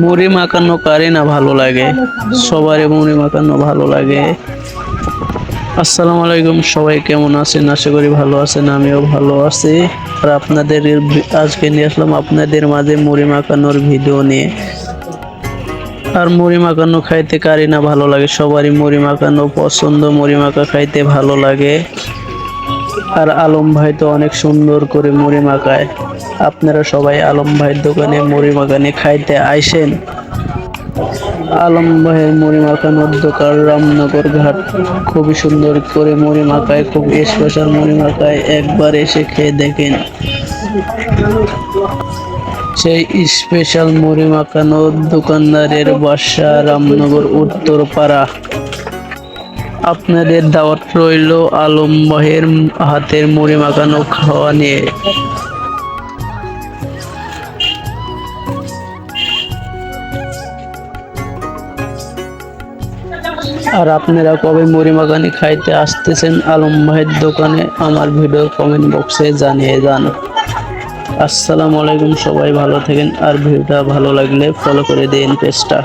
মুড়ি মাখানো কারে না ভালো লাগে। সবারই মুড়ি মাখানো ভালো লাগে। আসসালামু আলাইকুম, সবাই কেমন আছেন? আশা করি ভালো আছেন, আমিও ভালো আছি। আর আপনাদের আজকে নিয়ে আসলাম আপনাদের মাঝে মুড়ি মাখানোর ভিডিও নিয়ে। আর মুড়ি মাখানো খাইতে কারি না ভালো লাগে, সবারই মুড়ি মাখানো পছন্দ, মুড়ি মাখা খাইতে ভালো লাগে। আর আলম ভাই তো অনেক সুন্দর করে মুড়ি মাখায়। আপনারা সবাই আলম ভাইয়ের দোকানে মুড়ি মাখানে খাইতে আইসেন। আলম ভাইয়ের মুড়ি মাখানোর দোকান রামনগর ঘাট। খুবই সুন্দর করে মুড়ি মাখায়, খুব স্পেশাল মুড়ি মাখায়। একবার এসে খেয়ে দেখেন। সেই স্পেশাল মুড়ি মাখানোর দোকানদারের বাসা রামনগর উত্তরপাড়া। আপনাদের দাওয়াত রইল আলম ভাইয়ের হাতের মুড়ি মাখানো খাওয়া নিয়ে। আর আপনারা কবে মুড়ি মাখানি খাইতে আসতেছেন আলম ভাইয়ের দোকানে, আমার ভিডিও কমেন্ট বক্সে জানিয়ে যান। আসসালামু আলাইকুম সবাই, ভালো থাকেন। আর ভিডিওটা ভালো লাগলে ফলো করে দিন পেজটা